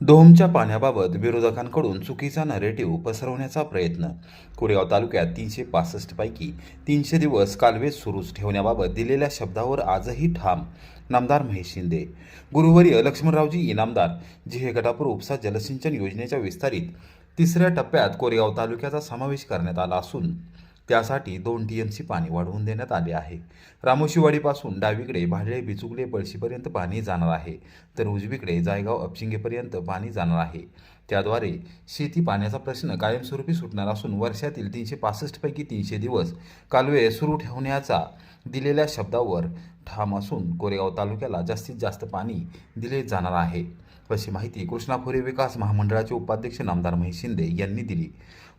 दोहमच्या पाण्याबाबत विरोधकांकडून चुकीचा नरेटिव्ह पसरवण्याचा प्रयत्न. कोरेगाव तालुक्यात तीनशे पासष्ट पैकी तीनशे दिवस कालवे सुरूच ठेवण्याबाबत दिलेल्या शब्दावर आजही ठाम नामदार महेश शिंदे. गुरुवर्य लक्ष्मणरावजी इनामदार जिहे गटापूर उपसा जलसिंचन योजनेच्या विस्तारित तिसऱ्या टप्प्यात कोरेगाव तालुक्याचा समावेश करण्यात आला असून त्यासाठी दोन टीएमसी पाणी वाढवून देण्यात आले आहे. रामोशीवाडीपासून डावीकडे भाडळे बिचुकले पळशीपर्यंत पाणी जाणार आहे. तर उजवीकडे जायगाव अपशिंगेपर्यंत पाणी जाणार आहे. त्याद्वारे शेती पाण्याचा प्रश्न कायमस्वरूपी सुटणार असून वर्षातील तीनशे पासष्टपैकी तीनशे दिवस कालवे सुरू ठेवण्याचा दिलेल्या शब्दावर ठाम असून कोरेगाव तालुक्याला जास्तीत जास्त पाणी दिले जाणार आहे. अशी माहिती कृष्णा खोरे विकास महामंडळाचे उपाध्यक्ष नामदार महेश शिंदे यांनी दिली.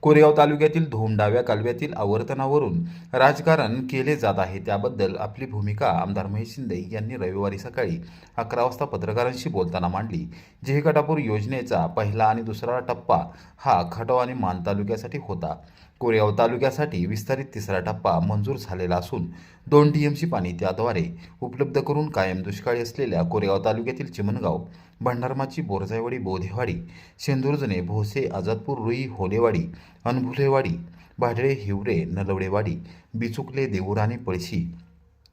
कोरेगाव तालुक्यातील धोम डाव्या कालव्यातील आवर्तनावरून राजकारण केले जात आहे त्याबद्दल आपली भूमिका आमदार महेश शिंदे यांनी रविवारी सकाळी अकरा वाजता पत्रकारांशी बोलताना मांडली. जेहकटापूर योजनेचा पहिला आणि दुसरा टप्पा हा खटाव आणि मान तालुक्यासाठी होता. कोरेगाव तालुक्यासाठी विस्तारित तिसरा टप्पा मंजूर झालेला असून दोन टीएमसी पाणी त्याद्वारे उपलब्ध करून कायम दुष्काळी असलेल्या कोरेगाव तालुक्यातील चिमणगाव भंडारमाची बोरजाईवाडी बोधेवाडी शेंदुर्जने भोसे आझादपूर रुई होलेवाडी अनभुलेवाडी भाडळे हिवरे नलवडेवाडी बिचुकले देऊर पळशी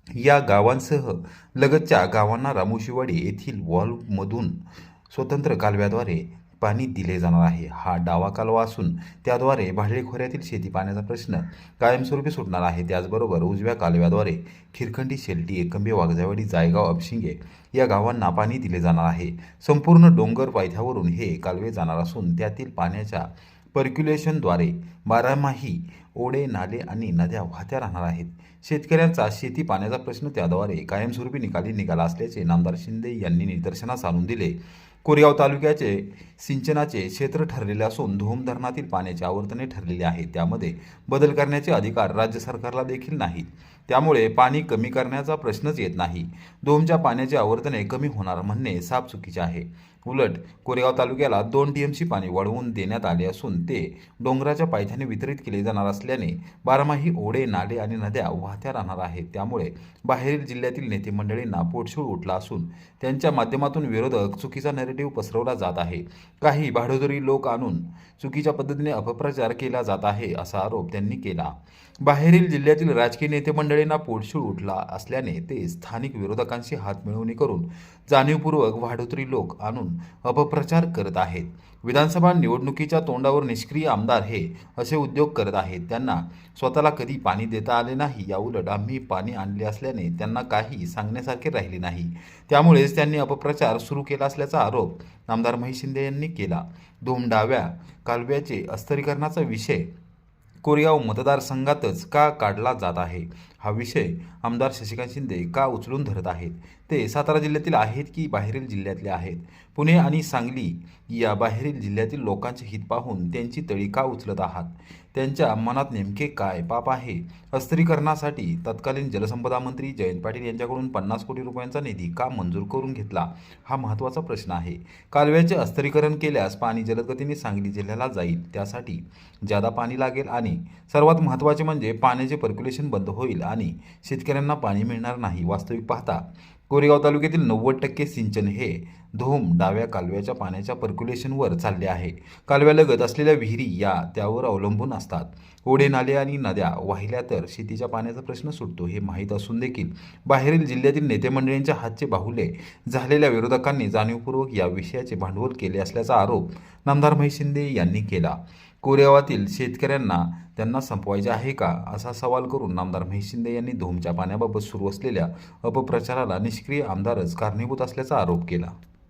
या गावांसह लगतच्या गावांना रामोशीवाडी येथील वॉल्वमधून स्वतंत्र कालव्याद्वारे पाणी दिले जाणार आहे. हा डावा कालवा असून त्याद्वारे भाडळी खोऱ्यातील शेती पाण्याचा प्रश्न कायमस्वरूपी सुटणार आहे. त्याचबरोबर उजव्या कालव्याद्वारे खिरखंडी शेल्टी एकंबे वाघजावाडी जायगाव अपशिंगे या गावांना पाणी दिले जाणार आहे. संपूर्ण डोंगर पायथ्यावरून हे कालवे जाणार असून त्यातील पाण्याच्या पर्क्युलेशनद्वारे बारामाही ओढे नाले आणि नद्या वाहत्या राहणार आहेत. शेतकऱ्यांचा शेती पाण्याचा प्रश्न त्याद्वारे कायमस्वरूपी निकाली निघाला असल्याचे नामदार शिंदे यांनी निदर्शनास आणून दिले. कोरेगाव तालुक्याचे सिंचनाचे क्षेत्र ठरलेले असून धोम धरणातील पाण्याची आवर्तने ठरलेली आहे त्यामध्ये बदल करण्याचे अधिकार राज्य सरकारला देखील नाहीत. त्यामुळे पाणी कमी करण्याचा प्रश्नच येत नाही. दोमच्या पाण्याचे आवर्तने कमी होणार म्हणणे साफ चुकीचे आहे. उलट कोरेगाव तालुक्याला दोन टीएमसी पाणी वाढवून देण्यात आले असून ते डोंगराच्या पायथ्याने वितरित केले जाणार असल्याने बारामाही ओढे नाले आणि नद्या वाहत्या राहणार आहेत. त्यामुळे बाहेरील जिल्ह्यातील नेते मंडळींना पोटशूळ उठला असून त्यांच्या माध्यमातून विरोधक चुकीचा नॅरेटिव्ह पसरवला जात आहे. काही भाडोदरी लोक आणून चुकीच्या पद्धतीने अपप्रचार केला जात आहे असा आरोप त्यांनी केला. बाहेरील जिल्ह्यातील राजकीय नेते मंडळींना पोटशूळ उठला असल्याने ते स्थानिक विरोधकांशी हात मिळवणी करून जाणीवपूर्वक वाढोतरी लोक आणून अपप्रचार करत आहेत. विधानसभा निवडणुकीच्या तोंडावर निष्क्रिय आमदार हे असे उद्योग करत आहेत. त्यांना स्वतःला कधी पाणी देता आले नाही याउलट आम्ही पाणी आणले असल्याने त्यांना काही सांगण्यासारखे राहिले नाही. त्यामुळेच त्यांनी अपप्रचार सुरू केला असल्याचा आरोप आमदार महेश शिंदे यांनी केला. दोम डाव्या कालव्याचे अस्तरीकरणाचा विषय कोरेगाव मतदारसंघातच का काढला जात आहे? हा विषय आमदार शशिकांत शिंदे का उचलून धरत आहेत? ते सातारा जिल्ह्यातील आहेत की बाहेरील जिल्ह्यातले आहेत? पुणे आणि सांगली या बाहेरील जिल्ह्यातील लोकांचे हित पाहून त्यांची तळी का उचलत आहात? त्यांच्या मनात नेमके काय पाप आहे? अस्त्रीकरणासाठी तत्कालीन जलसंपदा मंत्री जयंत पाटील यांच्याकडून पन्नास कोटी रुपयांचा निधी का मंजूर करून घेतला? हा महत्त्वाचा प्रश्न आहे. कालव्याचे अस्त्रीकरण केल्यास पाणी जलदगतीने सांगली जिल्ह्याला जाईल. त्यासाठी जादा पाणी लागेल आणि सर्वात महत्त्वाचे म्हणजे पाण्याचे पर्क्युलेशन बंद होईल आणि शेतकऱ्यांना पाणी मिळणार नाही वास्तविक पाहता. कोरेगाव तालुक्यातील नव्वद टक्के सिंचन हे धोम डाव्या कालव्याच्या पाण्याच्या पर्क्युलेशनवर चालले आहे. कालव्यालगत असलेल्या विहिरी या त्यावर अवलंबून असतात. ओढे नाले आणि नद्या वाहिल्या तर शेतीच्या पाण्याचा प्रश्न सुटतो हे माहीत असून देखील बाहेरील जिल्ह्यातील नेते मंडळींच्या हातचे बाहुले झालेल्या विरोधकांनी जाणीवपूर्वक या विषयाचे भांडवल केले असल्याचा आरोप नामदार महेश शिंदे यांनी केला. कोरेगावातील शेतकऱ्यांना त्यांना संपवायचे आहे का? असा सवाल करून आमदार महेश शिंदे यांनी धोमच्या पाण्याबाबत सुरू असलेल्या अपप्रचाराला निष्क्रिय आमदारच कारणीभूत असल्याचा आरोप केला.